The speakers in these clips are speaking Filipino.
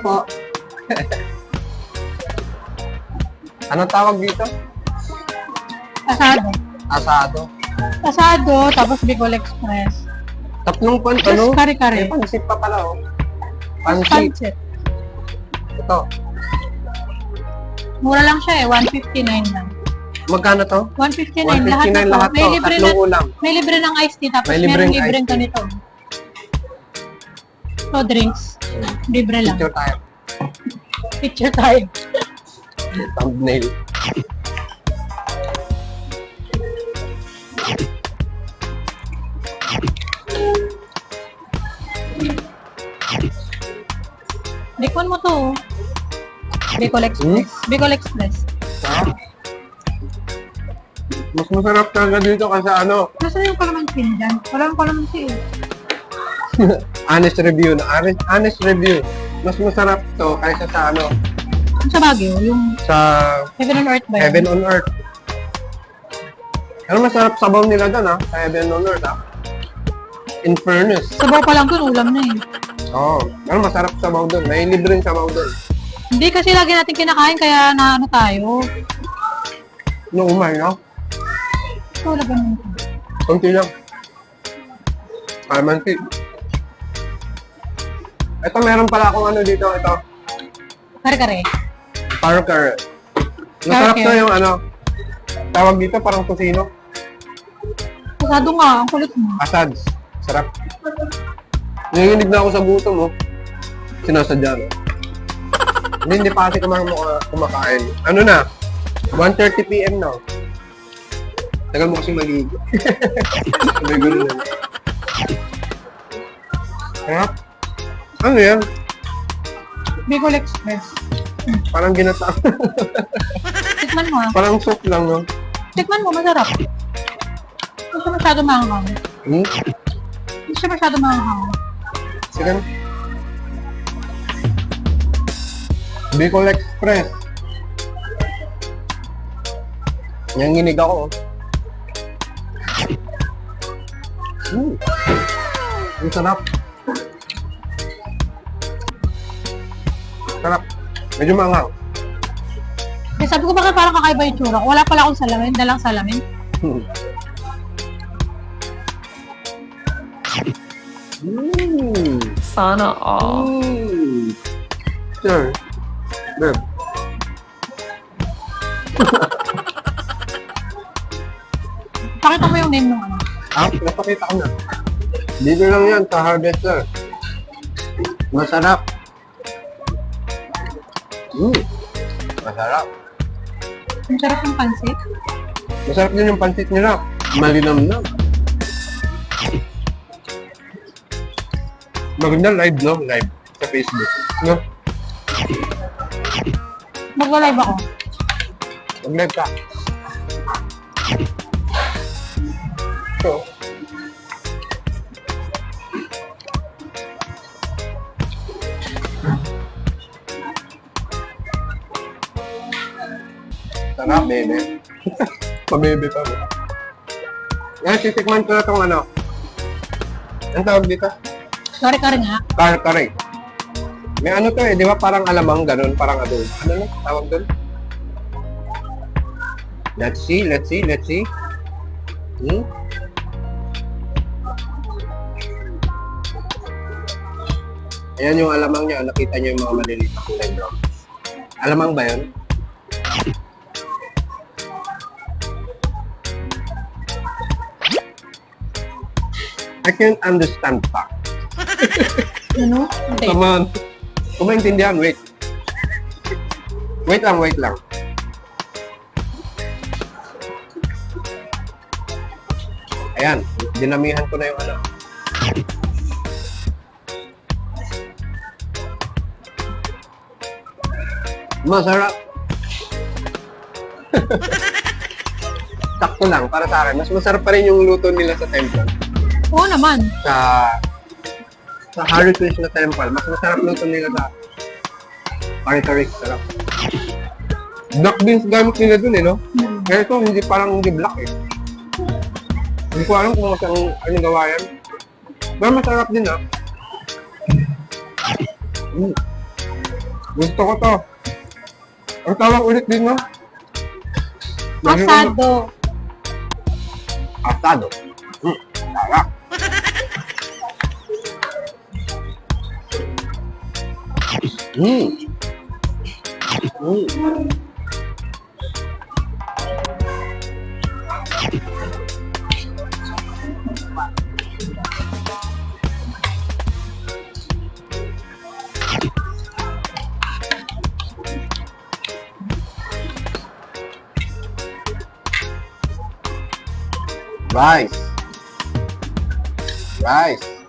Po. Anong tawag dito? Asado. Asado. Asado, tapos Bicol Express. Tatlong pan, ano? kare-kare. May pansit pa pala, oh. Pansit. Pancit. Ito. Mura lang siya eh, 159 lang. Magkano to? 159 lahat 159 na to. lahat May to. libre na, Tatlong ulam. may libre ng iced tea, tapos May libreng libreng, libreng iced tea. ganito. So, drinks. Libre lang. Picture tayo. Picture time. Thumbnail. Bicol mo to. Bicol Express. Bicol Express. Ah. Mas masarap talaga dito kasi ano, Nasaan yung kalamansin dyan? Walang kalamansin eh. honest review na. Honest, honest review. Mas masarap to kaysa sa ano, Yung sa Baguio, yung sa Heaven on Earth ba yun? Heaven on Earth. Pero masarap sabaw nila doon ha, sa Heaven on Earth ha. In fairness. Sabaw pa lang dun, ulam na eh. Oo. Oh, pero masarap sabaw doon. May libreng sabaw doon. Hindi kasi lagi natin kinakain kaya na ano tayo. Nung umay, no? Ito, laban mo. Kunti lang. Kalamansi. Ito, meron pala akong ano dito. Ito. Kare-kare. Parker. Masarap Parker. to yung ano. Tawag dito parang kusino. Pasado nga, ang kulit mo. Asads. Sarap. Nanginig na ako sa gutom, oh. Sinasadya, no? Hindi, hindi pa kasi kumaka kumakain. Ano na? 1.30 p.m. na. oh. Tagal mo kasi maligo. May gulo na. Sarap. Ano yan? Bicol Express. Parang ginata. Tikman mo ah. Parang soup lang, no? Tikman mo, masarap. Hindi siya masyado mahanghang. Hmm? Hindi siya masyado mahanghang. Sige na. Bicol Express. Nanginig ako. oh. Mm. Ang sarap. Sarap. Medyo manghang. Eh, sabi ko bakit parang kakaiba yung tsura ko. Wala pala akong salamin, dalang salamin. Mm. Sana all. Mm. Sure. Beb. Pakita mo yung name ng ano. Ah, napakita ko na. Dito lang yan sa harvester. Masarap. Mm. Masarap. Ang sarap ng pansit. Masarap din yung pansit nila. Malinamnam. Maganda live, no? Live sa Facebook. No? Magla-live ako. Mag-live ka. So, Sarap, bebe. Pabebe pa ba? Yan, titikman ko na itong ano. Ang tawag dito? Kare-kare nga. Kare-kare. May ano to eh, di ba parang alamang ganun, parang adobo. Ano na tawag doon? Let's see, let's see, let's see. Hmm? Ayan yung alamang niya. Nakita niyo yung mga maliliit na kulay brown. Alamang ba yun? I can't understand pa. Ano? Come on. Kung maintindihan, wait. Wait lang, wait lang. Ayan, dinamihan ko na yung ano. Masarap. Sakto lang para sa akin. Mas masarap pa rin yung luto nila sa temple. Oo naman. Sa sa Hare Krishna Temple. Mas masarap luto nila sa Kare-kare. Sarap. Black beans gamit nila dun eh, no? Hmm. Kaya ito, hindi parang hindi black eh. Hindi ko alam kung masang ano gawa yan. Pero masarap din ah. Mm. Gusto ko to. Ang tawag ulit din, no? Asado. Asado. Hmm, sarap. Hmm. Hmm. Rice. Rice.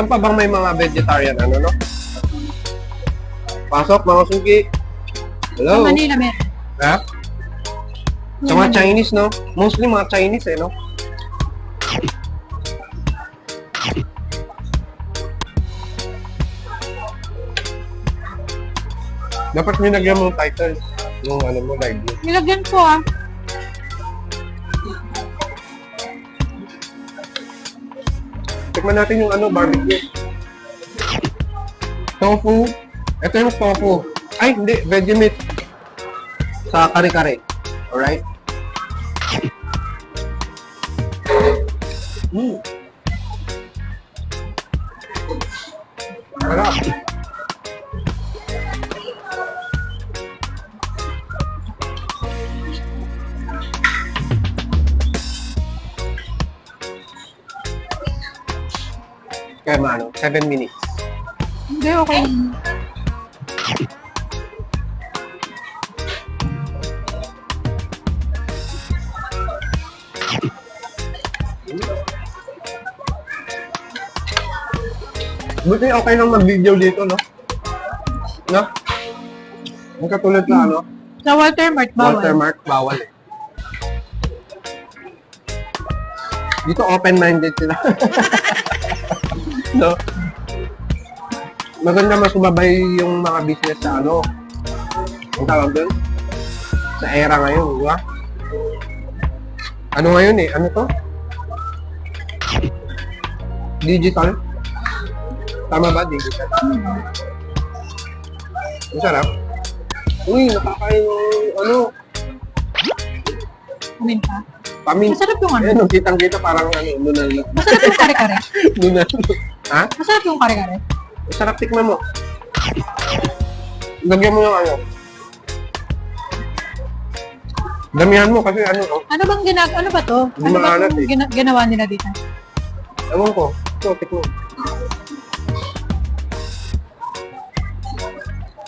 Saan pa bang may mga vegetarian ano no? Pasok mga suki. Sa Hello. Manila, meron. Ha? Sa mga Chinese no? Mostly mga Chinese eh no? Dapat may nagyan mo title. Yung ano mo, live mo. Nilagyan ko ah. Tikman natin yung ano, barbecue. Tofu. Ito yung tofu. Ay, hindi. Veggie meat. Sa kare-kare. Alright? Mm. Kaya mano, 7 minutes. Hindi, okay. Buti okay lang mag-video dito, no? No? Ang katulad na ano, Sa watermark, bawal. watermark, bawal eh. Dito open-minded sila. no? Maganda mas sumabay yung mga business sa ano. Ang tawag doon? Sa era ngayon, di ba? Ano ngayon eh? Ano to? Digital? Tama ba? Digital? Ang sarap. Uy, nakakain yung ano, Kumin pa. pamin. Masarap yung ano. Ayun, nung kitang-kita parang ano, nunal na. Masarap yung kare-kare. Nunal. Ha? Masarap yung kare-kare. Masarap tikman mo. Lagyan mo yung ano. Damihan mo kasi ano, oh. Ano bang ginag... Ano ba to? Hindi Ano ba maalat itong eh. gina- ginawa nila dito? Ewan ko. Ito, tikman.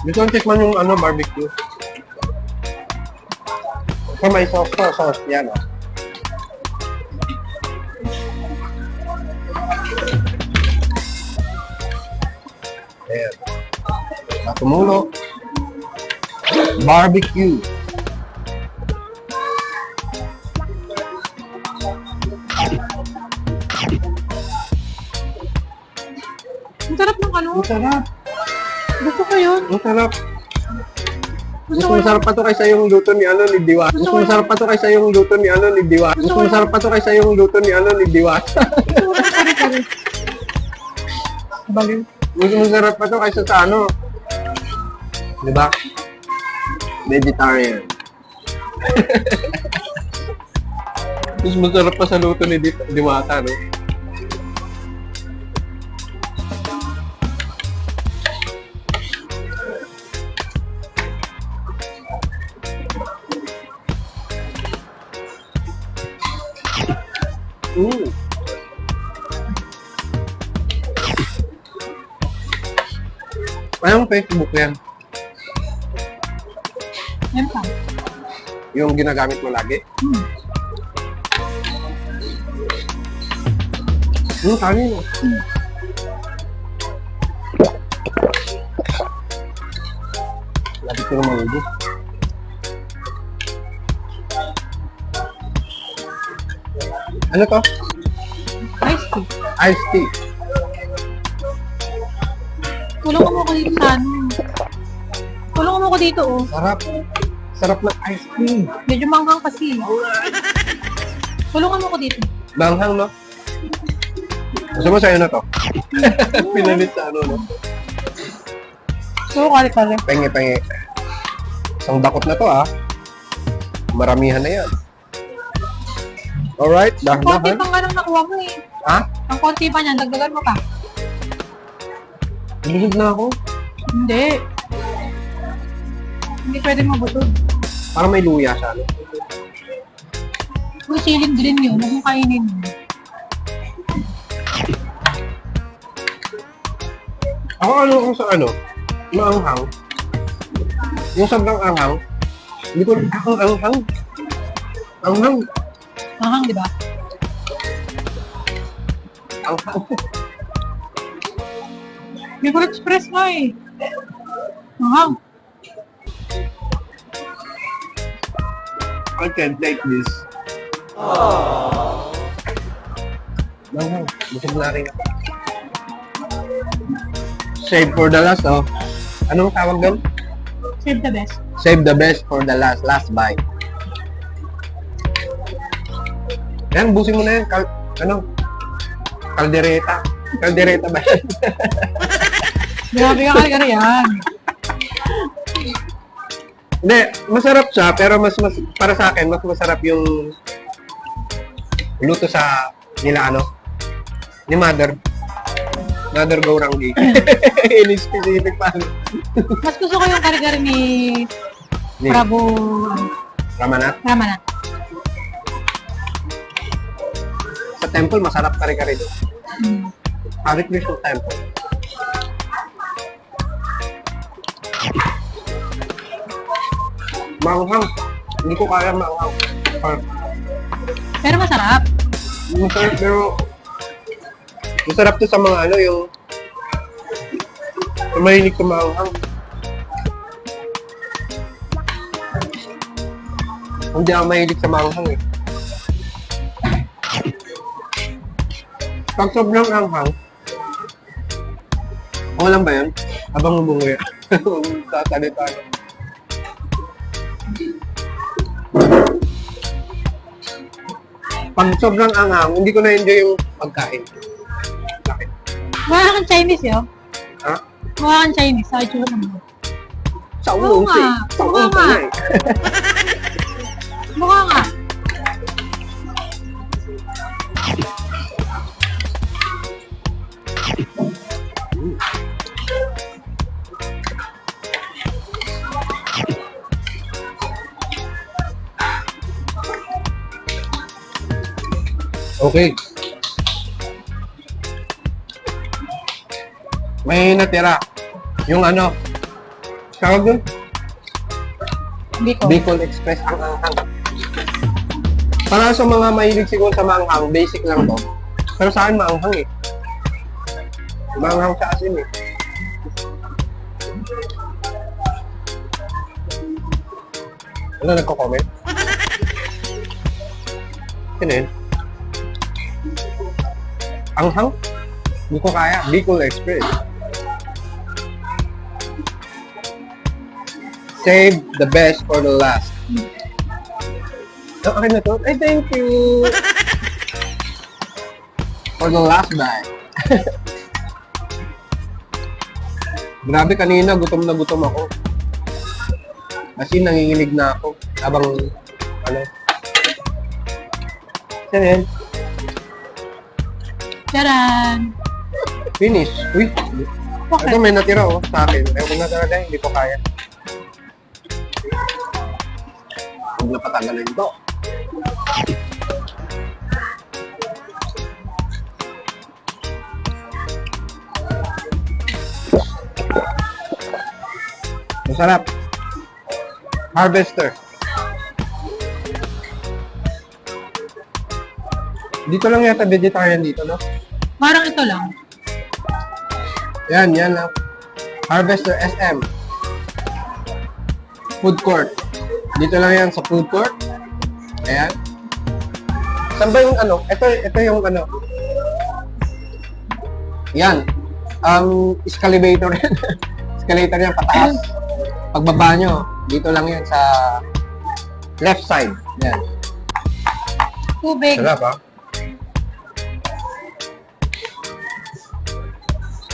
Gusto kong tikman yung ano, barbecue. So, may sauce to, sauce yan, oh. Ayan. Matumulo. Barbecue. Ang sarap ng ano. Ang sarap. Gusto ko yun. Ang sarap. Gusto ko masarap pa to kaysa yung luto ni ano ni Diwat. Mas Gusto ko masarap pa to kaysa yung luto ni ano ni Diwat. Mas Gusto ko masarap pa to kaysa yung luto ni ano ni Diwat. Gusto Mas masarap pa to kaysa sa ano. Di ba? Vegetarian. Mas masarap pa sa luto ni Di- Diwata, no? Anong Facebook yan? Yan pa. Yung ginagamit mo lagi? Hmm. Hmm, kanin. Hmm. Lagi ko naman ulo. Ano to? Nice tea. Iced tea. Tulungan mo ko dito sa ano. Tulungan mo ko dito oh. Sarap. Sarap ng ice cream. Medyo manghang kasi. Tulungan mo ko dito. Manghang, no? Gusto mo sa'yo na to? Pinalit sa ano, no? So, kare-kare. Pengi-pengi. Isang dakot na to, ah. Maramihan na yan. Alright, Konti dahan-dahan. pa nga nang nakuha mo eh. Ha? Ang konti pa niyan, dagdagan mo pa. Busog na ako. Hindi. Hindi pwede mabutod. Para may luya siya, no? Kung siling green yun, huwag mong kainin mo. Ako ano ako sa ano? Maanghang. Yung sobrang anghang. Hindi ko ako anghang. Anghang. Manghang, di ba? Anghang. Bicol Express nga eh. Manghang. I can't take this. Manghang. Busog na rin. Save for the last, oh. Anong tawag doon? Save the best. Save the best for the last. Last bite. Yan, busin mo na yan. Kal ano? Kaldereta. Kaldereta ba yan? Grabe ka kare yan. Hindi, masarap siya, pero mas, mas, para sa akin, mas masarap yung luto sa nila, ano, ni mother. Mother go ranggi. In specific pa. Mas gusto ko yung kare-kare ni Ni Prabo Ramanat. Ramanat. Sa temple, masarap kare-kare doon. Hmm. Hare Krishna temple. Manghang. Hindi ko kaya manghang. Ah, Pero masarap. Masarap, pero masarap to sa mga ano, yung yung mahilig kumanghang. Hindi ako mahilig sa manghang eh. Pag sobrang anghang, okay lang ba yun? Habang bumuya. Tatalita ako. Pag sobrang anghang, hindi ko na-enjoy yung pagkain. Bakit? Mukha kang Chinese yun. Ha? Mukha kang Chinese. Sa itsura naman. Sa Oo ulo, nga. si. Sa Oo ulo nga. na eh. Mukha nga. Okay. May natira. Yung ano, tawag? Hindi ko. Bicol Express ang anghang. Para sa mga mahilig siguro sa maanghang, basic lang to. Pero sa akin maanghang eh. Maanghang sa asin eh. Ano nagko-comment? Sino yun? Anghang? Hindi ko kaya. Bicol Express. Save the best for the last. Ang akin na to? Ay, thank you! for the last bite. Grabe, kanina gutom na gutom ako. Kasi nanginginig na ako habang ano. Yan. Charan! Finish. Uy, Okay. ito may natira oh sa akin. Ewan na talaga, hindi ko kaya. Huwag na patagalin to. Masarap. Harvester. Dito lang yata vegetarian dito, no? Parang ito lang. Yan, yan lang. Harvester SM. Food court. Dito lang yan sa food court. Ayan. Saan ba yung ano? Ito, ito yung ano. Yan. Um, escalator yan. escalator yan, pataas. Pagbaba nyo, Dito lang yan sa left side. Yan. Tubig. Sarap ha?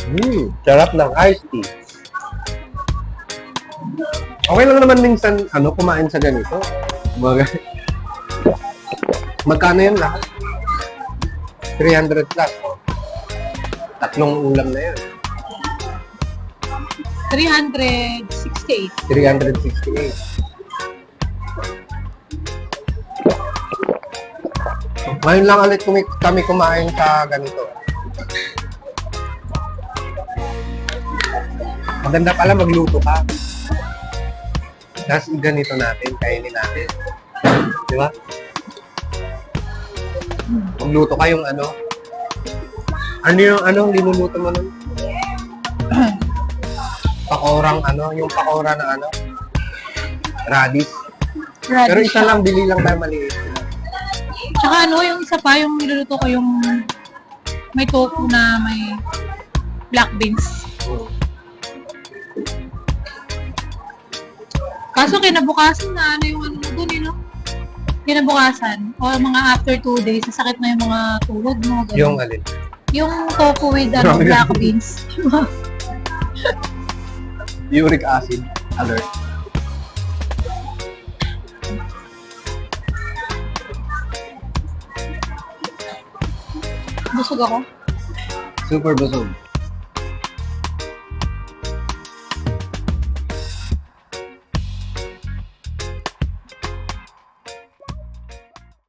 Hmm, sarap ng iced tea. Okay lang naman minsan ano kumain sa ganito. Mga Magkano yan lahat? 300 plus. Tatlong ulam na yan. 368. 368. Ngayon lang ulit kami kumain sa ganito. Maganda pala magluto ka. Tapos ganito natin, kainin natin. Di ba? Magluto ka yung ano. Ano yung ano, linuluto mo nun? pakorang ano, yung pakora na ano, radish. Pero isa lang, bili lang tayo maliit. Tsaka ano, yung isa pa, yung niluluto ko yung may tofu na may black beans. Kaso kinabukasan na ano yung ano mo dun, eh, no? Kinabukasan. O mga after two days, sasakit na yung mga tuhod mo. ganun. Yung alin. Yung tofu with ano, Grabe. black beans. Uric acid alert. Busog ako. Super busog.